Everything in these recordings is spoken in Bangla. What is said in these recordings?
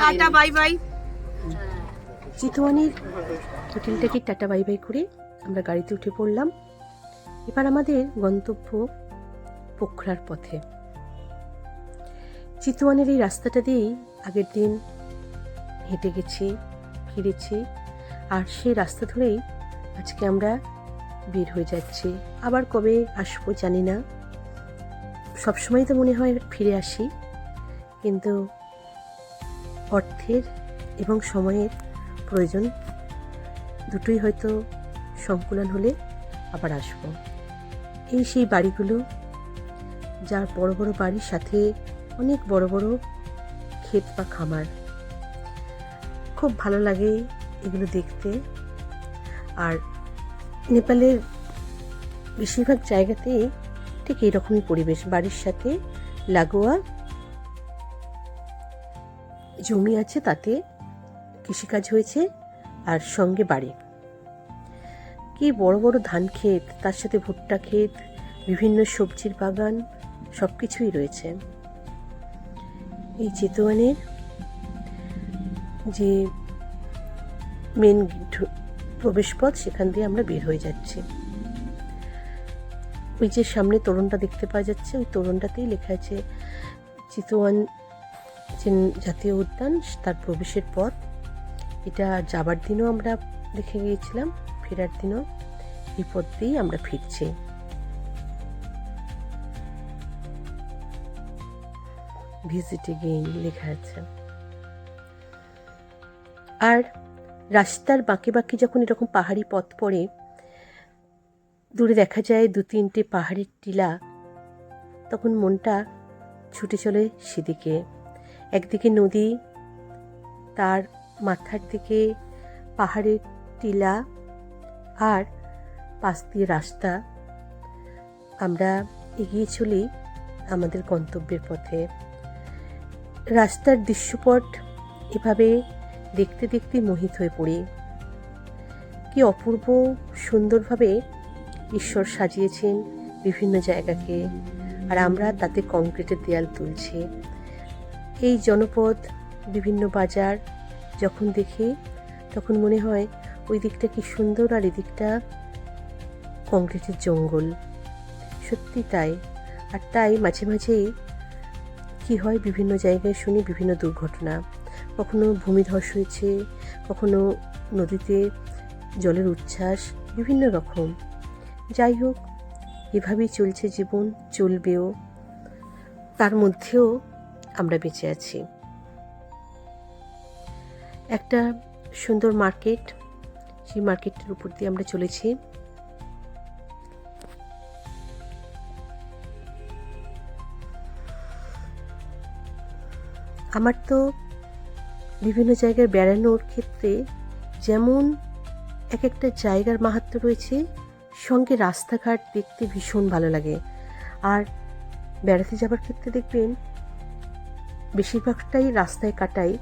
টাটা বাই বাই চিতওয়ানের হোটেলটাকে টাটা বাই বাই করে আমরা গাড়িতে উঠে পড়লাম। এবার আমাদের গন্তব্য পোখরার পথে। চিতওয়ানের এই রাস্তাটা দিয়েই আগের দিন হেঁটে গেছি ফিরেছি আর সেই রাস্তা ধরেই আজকে আমরা বের হয়ে যাচ্ছি। আবার কবে আসব জানি না। সবসময় তো মনে হয় ফিরে আসি কিন্তু অর্থের এবং সময়ের প্রয়োজন। দুটোই হয়তো সংকুলন হলে আবার আসব। এই সেই বাড়িগুলো, যার বড় বড় বাড়ির সাথে অনেক বড় বড় ক্ষেত বা খামার। খুব ভালো লাগে এগুলো দেখতে। আর নেপালের বেশিরভাগ জায়গাতে ঠিক এইরকমই পরিবেশ। বাড়ির সাথে লাগোয়া জমি আছে তাতে কৃষিকাজ হয়েছে আর সঙ্গে বাড়ি। কি বড় বড় ধান ক্ষেত, তার সাথে ভুট্টা ক্ষেত, বিভিন্ন সবজির বাগান সব কিছুই রয়েছে। এই চেতোয়ানের যে মেন প্রবেশপথ, সেখান দিয়ে আমরা বের হয়ে যাচ্ছি। ওই যে সামনে তোরণটা দেখতে পাওয়া যাচ্ছে, ওই তোরণটাতেই লেখা আছে, চিতোয়ান যে জাতীয় উদ্যান, তার প্রবেশের পথ। এটা যাবার দিনও আমরা দেখে গিয়েছিলাম, ফেরার দিনও। এই পথ দিয়েই আমরা ফিরছি। ভিজিট এগেইন লেখা আছে। আর রাস্তার বাঁকে বাঁকে যখন এরকম পাহাড়ি পথ পড়ে, দূরে দেখা যায় দু তিনটে পাহাড়ের টিলা, তখন মনটা ছুটে চলে সেদিকে। একদিকে নদী, তার মাথার দিকে পাহাড়ের টিলা আর পাশ দিয়ে রাস্তা। আমরা এগিয়ে চলি আমাদের গন্তব্যের পথে। রাস্তার দৃশ্যপট এভাবে দেখতে দেখতে মোহিত হয়ে পড়ি। কি অপূর্ব সুন্দরভাবে ঈশ্বর সাজিয়েছেন বিভিন্ন জায়গাকে। আর আমরা তাতে কংক্রিটের দেয়াল তুলছি। এই জনপদ, বিভিন্ন বাজার যখন দেখি, তখন মনে হয় ওই দিকটা কি সুন্দর আর এদিকটা কংক্রিটের জঙ্গল। সত্যি তাই। আর তাই মাঝে মাঝেই কি হয় বিভিন্ন জায়গায় শুনি বিভিন্ন দুর্ঘটনা। কখনো ভূমিধস হয়েছে, কখনো নদীতে জলের উচ্ছ্বাস, বিভিন্ন রকম। যাই হোক, এভাবেই চলছে জীবন, চলবেও। তার মধ্যেও আমরা বেঁচে আছি। একটা সুন্দর মার্কেট, সেই মার্কেটের উপর দিয়ে আমরা চলেছি। আমার তো বিভিন্ন জায়গায় বেড়ানোর ক্ষেত্রে যেমন এক একটা জায়গার মাহাত্ম রয়েছে, সঙ্গে রাস্তাঘাট দেখতে ভীষণ ভালো লাগে। আর বেড়াতে যাবার ক্ষেত্রে দেখবেন বেশিরভাগটাই রাস্তায় কাটাই।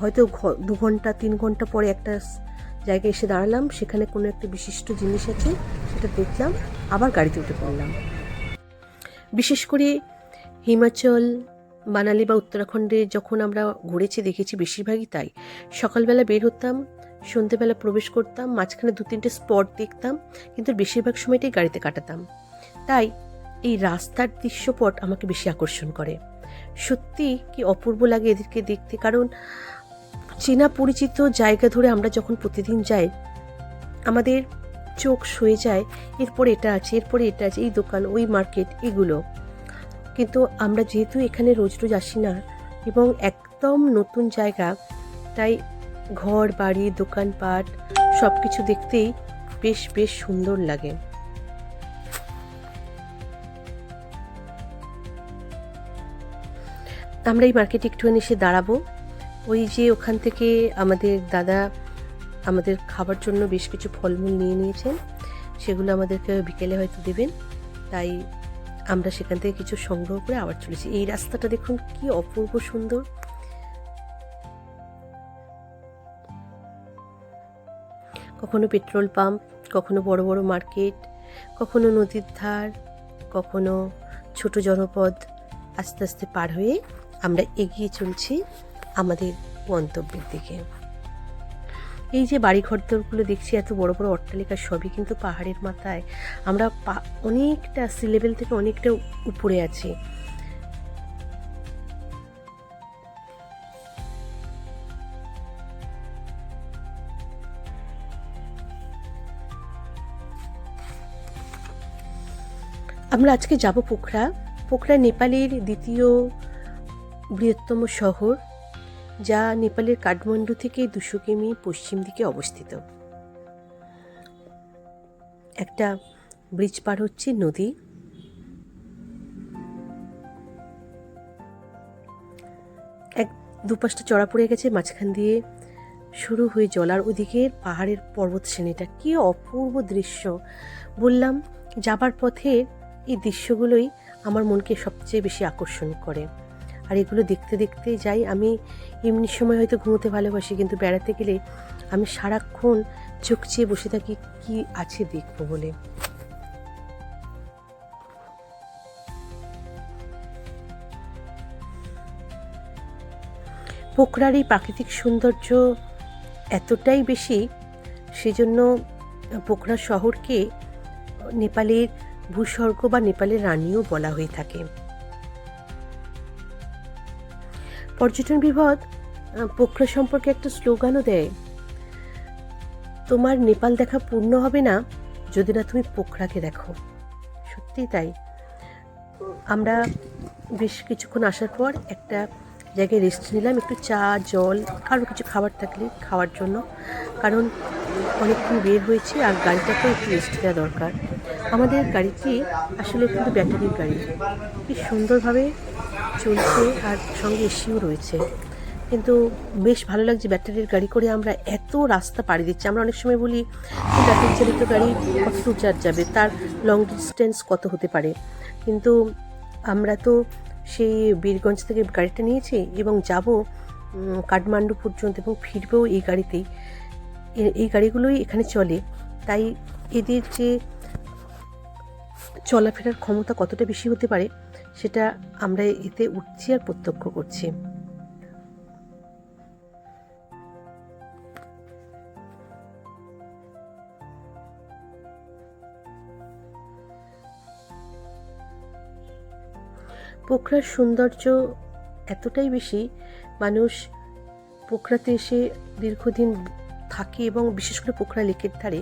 হয়তো দু ঘণ্টা, তিন ঘণ্টা পরে একটা জায়গায় এসে দাঁড়ালাম, সেখানে কোনো একটা বিশিষ্ট জিনিস আছে, সেটা দেখলাম, আবার গাড়িতে উঠে পড়লাম। বিশেষ করে হিমাচল মানালি বা উত্তরাখণ্ডে যখন আমরা ঘুরেছি, দেখেছি বেশিরভাগই তাই। সকালবেলা বের হতাম সন্ধেবেলা প্রবেশ করতাম, মাঝখানে দু তিনটে স্পট দেখতাম, কিন্তু বেশিরভাগ সময়টাই গাড়িতে কাটাতাম। তাই এই রাস্তার দৃশ্যপট আমাকে বেশি আকর্ষণ করে। সত্যি কি অপূর্ব লাগে এদেরকে দেখতে? কারণ চেনা পরিচিত জায়গা ধরে আমরা যখন প্রতিদিন যাই, আমাদের চোখ সয়ে যায়, এরপরে এটা আছে, এরপরে এটা আছে, এই দোকান, ওই মার্কেট, এগুলো। কিন্তু আমরা যেহেতু এখানে রোজ রোজ আসি না, এবং একদম নতুন জায়গা, তাই ঘর, বাড়ি, দোকানপাট সব কিছু দেখতেই বেশ বেশ সুন্দর লাগে। আমরা এই মার্কেটে একটুখানি এসে দাঁড়াবো। ওই যে ওখান থেকে আমাদের দাদা আমাদের খাবার জন্য বেশ কিছু ফলমূল নিয়ে নিয়েছেন। সেগুলো আমাদেরকে বিকেলে হয়তো দেবেন। তাই আমরা সেখান থেকে কিছু সংগ্রহ করে আবার চলেছি এই রাস্তাটা দেখুন কি অপূর্ব সুন্দর। কখনো পেট্রোল পাম্প কখনো বড় বড় মার্কেট কখনো নদীর ধার, কখনো ছোট জনপদ আস্তে আস্তে পার হয়ে আমরা এগিয়ে চলছি আমাদের গন্তব্যের দিকে। এই যে বাড়ি ঘরদরগুলো দেখছি, এত বড় বড় অট্টালিকা, সবই কিন্তু পাহাড়ের মাথায়। আমরা অনেকটা সি লেভেল থেকে অনেকটা উপরে আছি। আমরা আজকে যাব পোখরা। পোখরা নেপালের দ্বিতীয় বৃহত্তম শহর, যা নেপালের কাঠমান্ডু থেকে দুশো কিমি পশ্চিম দিকে অবস্থিত। একটা ব্রিজ পার হচ্ছে নদী। এক দুপাশটা চড়া পড়ে গেছে, মাঝখান দিয়ে শুরু হয়ে জলার ওদিকে পাহাড়ের পর্বত শ্রেণীটা। কি অপূর্ব দৃশ্য। বললাম, যাবার পথে এই দৃশ্যগুলোই আমার মনকে সবচেয়ে বেশি আকর্ষণ করে। আর এগুলো দেখতে দেখতে যাই, আমি এমনি সময় হয়তো ঘুমোতে ভালোবাসি, কিন্তু বেড়াতে গেলে আমি সারাক্ষণ চোখ চেয়ে বসে থাকি, কি আছে দেখব বলে। পোখরার এই প্রাকৃতিক সৌন্দর্য এতটাই বেশি, সেজন্য পোখরা শহরকে নেপালের ভূস্বর্গ বা নেপালের রানীও বলা হয়ে থাকে। পর্যটন বিভাগ পোখরা সম্পর্কে একটা স্লোগানও দেয়। তোমার নেপাল দেখা পূর্ণ হবে না যদি না তুমি পোখরাকে দেখো। সত্যি তাই। আমরা বেশ কিছুক্ষণ আসার পর একটা জায়গায় রেস্ট নিলাম, একটু চা, জল কারও কিছু খাবার থাকলে খাওয়ার জন্য। কারণ অনেকক্ষণ বের হয়েছে আর গাড়িটাকেও একটু রেস্ট দেওয়া দরকার। আমাদের গাড়িটি আসলে কিন্তু ব্যাটারির গাড়ি। কি সুন্দরভাবে চলছে আর সঙ্গে এসিও রয়েছে। কিন্তু বেশ ভালো লাগছে ব্যাটারির গাড়ি করে আমরা এত রাস্তা পাড়ি দিচ্ছি। আমরা অনেক সময় বলি ব্যাটারি চালিত গাড়ি কত দূর যাবে? তার লং ডিস্টেন্স কত হতে পারে? কিন্তু আমরা তো সেই বীরগঞ্জ থেকে গাড়িটা নিয়েছি এবং যাব কাঠমান্ডু পর্যন্ত এবং ফিরবেও এই গাড়িতেই। এই গাড়িগুলোই এখানে চলে। তাই এদের যে চলাফেরার ক্ষমতা কতটা বেশি হতে পারে, সেটা আমরা এতে উঠছি আর প্রত্যক্ষ করছি। পোখরার সৌন্দর্য এতটাই বেশি, মানুষ পোখরাতে এসে দীর্ঘদিন থাকে এবং বিশেষ করে পোখরা লেকের ধারে,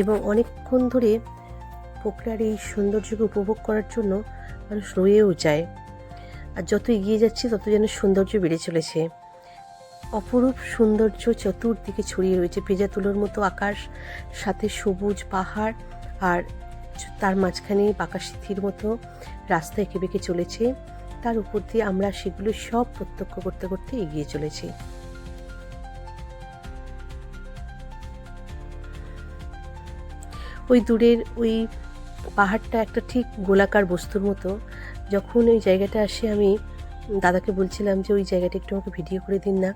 এবং অনেকক্ষণ ধরে পোখরার এই সৌন্দর্যকে উপভোগ করার জন্য মানুষ রয়েও যায়। আর যত এগিয়ে যাচ্ছে, তত যেন সৌন্দর্য বেড়ে চলেছে। অপরূপ সৌন্দর্য চতুর্দিকে ছড়িয়ে রয়েছে। ভেজা তুলোর মতো আকাশ, সাথে সবুজ পাহাড়, আর তার মাঝখানে বাঁকা সিথির মতো রাস্তা এঁকে বেঁকে চলেছে। তার উপর দিয়ে আমরা সেগুলো সব প্রত্যক্ষ করতে করতে এগিয়ে চলেছি। ওই দূরের ওই পাহাড়টা একটা ঠিক গোলাকার বস্তুর মতো। যখন ওই জায়গাটা আসে, আমি দাদাকে বলছিলাম যে, ওই জায়গাটা একটু আমাকে ভিডিও করে দিন না।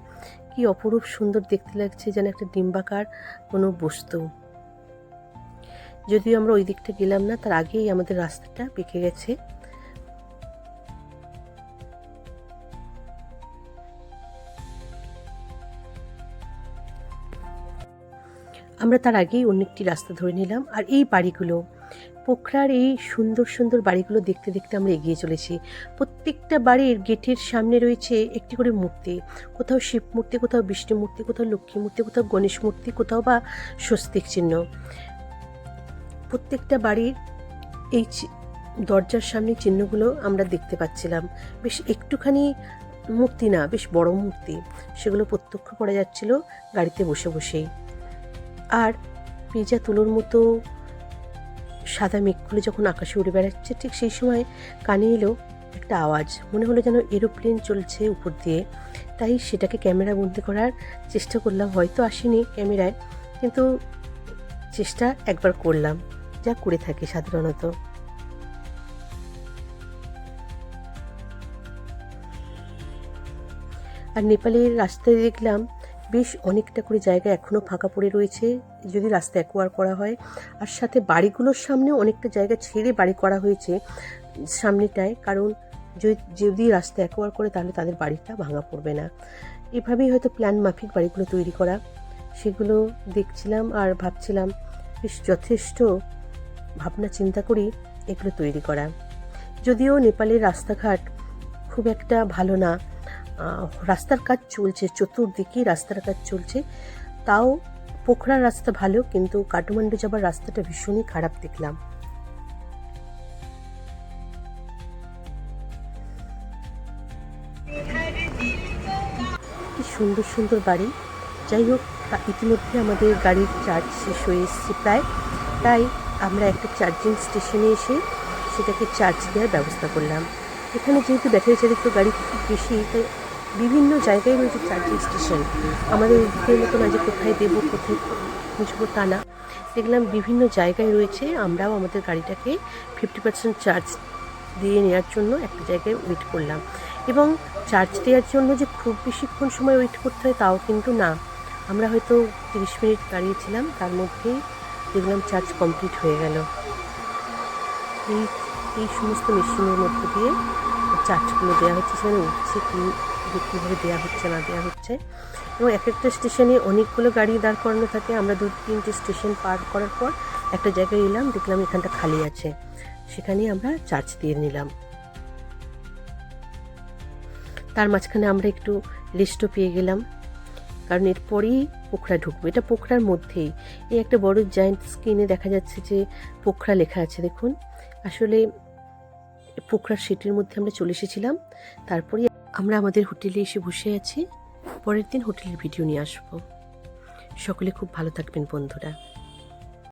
কি অপরূপ সুন্দর দেখতে লাগছে যেন একটা ডিম্বাকার কোনো বস্তু। যদিও আমরা ওই দিকটা গেলাম না, তার আগেই আমাদের রাস্তাটা পেকে গেছে। আমরা তার আগেই অন্য একটি রাস্তা ধরে নিলাম আর এই বাড়িগুলো, পোখরার এই সুন্দর সুন্দর বাড়িগুলো দেখতে দেখতে আমরা এগিয়ে চলেছি। প্রত্যেকটা বাড়ির গেটের সামনে রয়েছে একটি করে মূর্তি। কোথাও শিব মূর্তি, কোথাও বিষ্ণু মূর্তি, কোথাও লক্ষ্মী মূর্তি, কোথাও গণেশ মূর্তি, কোথাও বা স্বস্তিক চিহ্ন। প্রত্যেকটা বাড়ির এই দরজার সামনে চিহ্নগুলো আমরা দেখতে পাচ্ছিলাম। বেশ একটুখানি মূর্তি না, বেশ বড় মূর্তি। সেগুলো প্রত্যক্ষ করা যাচ্ছিল গাড়িতে বসে বসেই। আর পেঁজা তুলোর মতো সাদা মেঘগুলো যখন আকাশে উড়ে বেড়াচ্ছে, ঠিক সেই সময় কানে এলো একটা আওয়াজ। মনে হলো যেন এরোপ্লেন চলছে উপর দিয়ে। তাই সেটাকে ক্যামেরা বন্দি করার চেষ্টা করলাম, হয়তো আসেনি ক্যামেরায়, কিন্তু চেষ্টা একবার করলাম। যা করে থাকি সাধারণত। আর নেপালের রাস্তায় দেখলাম বেশ অনেকটা করে জায়গা এখনও ফাঁকা পড়ে রয়েছে যদি রাস্তা অ্যাকোয়ার করা হয়। আর সাথে বাড়িগুলোর সামনে অনেকটা জায়গা ছেড়ে বাড়ি করা হয়েছে সামনেটায়, কারণ যদি রাস্তা একবার করে তাহলে তাদের বাড়িটা ভাঙা পড়বে না। এভাবেই হয়তো প্ল্যান মাফিক বাড়িগুলো তৈরি করা। সেগুলো দেখছিলাম আর ভাবছিলাম, বেশ যথেষ্ট ভাবনা চিন্তা করি এগুলো তৈরি করা। যদিও নেপালের রাস্তাঘাট খুব একটা ভালো না রাস্তার কাজ চলছে চতুর্দিকেই রাস্তার কাজ চলছে। তাও পোখরার রাস্তা ভালো, কিন্তু কাঠমান্ডু যাবার রাস্তাটা ভীষণই খারাপ দেখলাম। কি সুন্দর সুন্দর বাড়ি। যাই হোক ইতিমধ্যে আমাদের গাড়ির চার্জ শেষ হয়ে এসেছে প্রায়। তাই আমরা একটা চার্জিং স্টেশনে এসে সেটাকে চার্জ দেওয়ার ব্যবস্থা করলাম। এখানে যেহেতু ব্যাটারি চালিত গাড়ি খুব বেশি, তাই বিভিন্ন জায়গায় রয়েছে চার্জিং স্টেশন। আমাদের এদিকের মতো না যে কোথায় দেবো, কোথায় খুঁজবো তা না। দেখলাম বিভিন্ন জায়গায় রয়েছে, আমরাও আমাদের গাড়িটাকে ফিফটি পার্সেন্ট চার্জ দিয়ে নেওয়ার জন্য একটা জায়গায় ওয়েট করলাম। এবং চার্জ দেওয়ার জন্য যে খুব বেশিক্ষণ সময় ওয়েট করতে হয় তাও কিন্তু না। আমরা হয়তো তিরিশ মিনিট দাঁড়িয়েছিলাম, তার মধ্যেই দেখলাম চার্জ কমপ্লিট হয়ে গেল। এই এই সমস্ত মেশিনের মধ্যে দিয়ে চার্জগুলো দেওয়া হচ্ছে, সেখানে উঠছে কী কীভাবে দেওয়া হচ্ছে না দেওয়া হচ্ছে। এবং এক একটা স্টেশনে অনেকগুলো গাড়ি দাঁড় করানো থাকে। আমরা দু তিনটে স্টেশন পার করার পর একটা জায়গায় এলাম, দেখলাম এখানটা খালি আছে। সেখানেই আমরা চার্জ দিয়ে নিলাম। তার মাঝখানে আমরা একটু রেস্টও পেয়ে গেলাম। কারণ এরপরেই পোখরা ঢুকবো। এটা পোখরার মধ্যেই। এই একটা বড় জায়েন্ট স্ক্রিনে দেখা যাচ্ছে যে পোখরা লেখা আছে, দেখুন। আসলে পোখরার সিটির মধ্যে আমরা চলে এসেছিলাম। তারপরে আমরা আমাদের হোটেলে এসে বসে আছি। পরের দিন হোটেলের ভিডিও নিয়ে আসব। সকলে খুব ভালো থাকবেন, বন্ধুরা।